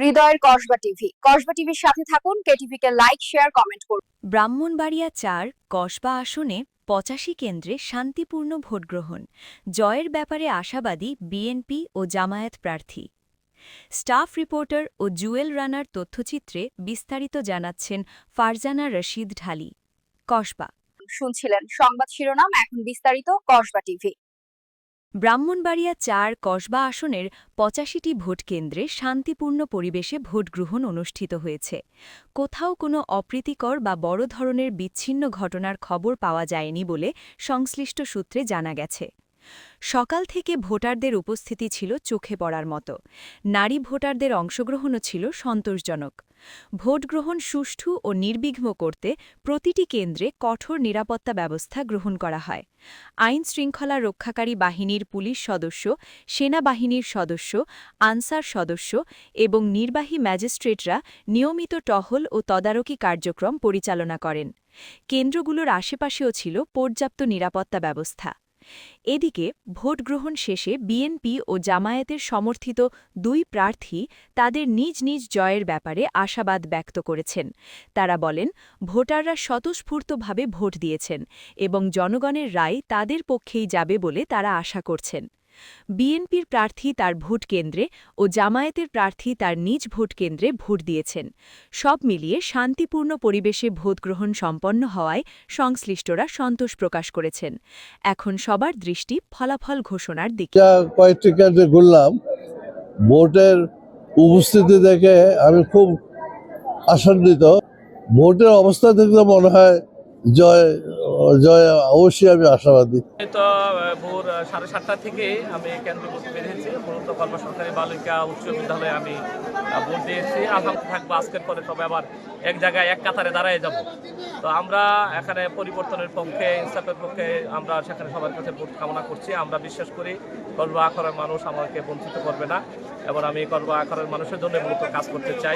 হৃদয়ের কসবা টিভি। কসবা টিভির সাথে থাকুন কেটিভি কে লাইক শেয়ার কমেন্ট করুন। ব্রাহ্মণবাড়িয়া চার কসবা আসনে পঁচাশি কেন্দ্রে শান্তিপূর্ণ ভোটগ্রহণ। জয়ের ব্যাপারে আশাবাদী বিএনপি ও জামায়াত প্রার্থী। স্টাফ রিপোর্টার ও জুয়েল রানার তথ্যচিত্রে বিস্তারিত জানাচ্ছেন ফারজানা রশিদ ঢালি। কসবা। শুনছিলেন সংবাদ শিরোনাম এখন বিস্তারিত কসবা টিভি। ব্রাহ্মণবাড়িয়া চার কসবা আসনের পঁচাশিটি ভোটকেন্দ্রে শান্তিপূর্ণ পরিবেশে ভোটগ্রহণ অনুষ্ঠিত হয়েছে। কোথাও কোনো অপ্রীতিকর বা বড় ধরনের বিচ্ছিন্ন ঘটনার খবর পাওয়া যায়নি বলে সংশ্লিষ্ট সূত্রে জানা গেছে। সকাল থেকে ভোটারদের উপস্থিতি ছিল চোখে পড়ার মতো। নারী ভোটারদের অংশগ্রহণও ছিল সন্তোষজনক। ভোটগ্রহণ সুষ্ঠু ও নির্বিঘ্ন করতে প্রতিটি কেন্দ্রে কঠোর নিরাপত্তা ব্যবস্থা গ্রহণ করা হয়। আইন শৃঙ্খলা রক্ষাকারী বাহিনীর পুলিশ সদস্য, সেনাবাহিনীর সদস্য, আনসার সদস্য এবং নির্বাহী ম্যাজিস্ট্রেটরা নিয়মিত টহল ও তদারকি কার্যক্রম পরিচালনা করেন। কেন্দ্রগুলোর আশেপাশেও ছিল পর্যাপ্ত নিরাপত্তা ব্যবস্থা। এদিকে ভোটগ্রহণ শেষে বিএনপি ও জামায়াতের সমর্থিত দুই প্রার্থী তাদের নিজ নিজ জয়ের ব্যাপারে আশাবাদ ব্যক্ত করেছেন। তারা বলেন, ভোটাররা স্বতঃস্ফূর্তভাবে ভোট দিয়েছেন এবং জনগণের রায় তাদের পক্ষেই যাবে বলে তারা আশা করছেন। বিএনপির প্রার্থী তার ভোট কেন্দ্রে ও জামায়াতের প্রার্থী তার নিজ ভোট কেন্দ্রে ভোট দিয়েছেন। সব মিলিয়ে শান্তিপূর্ণ পরিবেশে ভোটগ্রহণ সম্পন্ন হওয়ায় সংশ্লিষ্টরা সন্তোষ প্রকাশ করেছেন। এখন সবার দৃষ্টি ফলাফল ঘোষণার দিকে। কয়েকটি কেন্দ্রে ঘুরলাম, ভোটের উপস্থিতি দেখে আমি খুব আশান্বিত। ভোটের অবস্থা দেখলে মনে হয় জয় জয়, অবশ্যই আমি আশাবাদী। তো ভোর সাড়ে সাতটা থেকে আমি কেন্দ্র করতে বেরিয়েছি মূলত কর্ম সরকারি বালিকা উচ্চ বিদ্যালয়ে আমি ভোট দিয়েছি। আলহামদুলিল্লাহ থাকব আজকের পরে, তবে আবার এক জায়গায়, এক কাতারে দাঁড়ায় যাব। তো আমরা এখানে পরিবর্তনের পক্ষে, ইনসাফের পক্ষে আমরা সেখানে সবার কাছে ভোট কামনা করছি। আমরা বিশ্বাস করি কর্ম আখরের মানুষ আমাকে বঞ্চিত করবে না। এবং আমি কর্ম আখরের মানুষের জন্য মূলত কাজ করতে চাই।